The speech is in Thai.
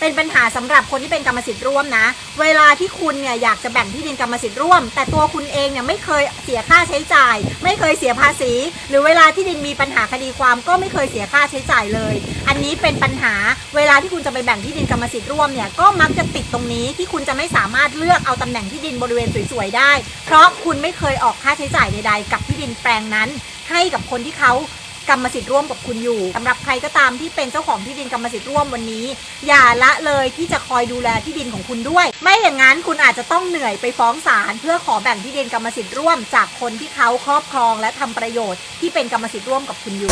เป็นปัญหาสำหรับคนที่เป็นกรรมสิทธิ์ร่วมนะ เวลาที่คุณเนี่ยอยากจะแบ่งที่ดินกรรมสิทธิ์ร่วม แต่ตัวคุณเองเนี่ยไม่เคยเสียค่าใช้จ่าย ไม่เคยเสียภาษี หรือเวลาที่ดินมีปัญหาคดีความก็ไม่เคยเสียค่าใช้จ่ายเลย อันนี้เป็นปัญหาเวลาที่คุณจะไปแบ่งที่ดินกรรมสิทธิ์ร่วมเนี่ยก็มักจะติดตรงนี้ที่คุณจะไม่สามารถเลือกเอาตำแหน่งที่ดินบริเวณสวยๆได้ เพราะคุณไม่เคยออกค่าใช้จ่ายใดๆ กับที่ดินแปลงนั้น ให้กับคนที่เขา กรรมสิทธิ์ร่วมกับคุณอยู่สำหรับใครก็ตามที่เป็นเจ้าของที่ดินกรรมสิทธิ์ร่วมวันนี้ อย่าละเลยที่จะคอยดูแลที่ดินของคุณด้วย ไม่อย่างนั้นคุณอาจจะต้องเหนื่อยไปฟ้องศาลเพื่อขอแบ่งที่ดินกรรมสิทธิ์ร่วม จากคนที่เขาครอบครองและทำประโยชน์ที่เป็นกรรมสิทธิ์ร่วมกับคุณอยู่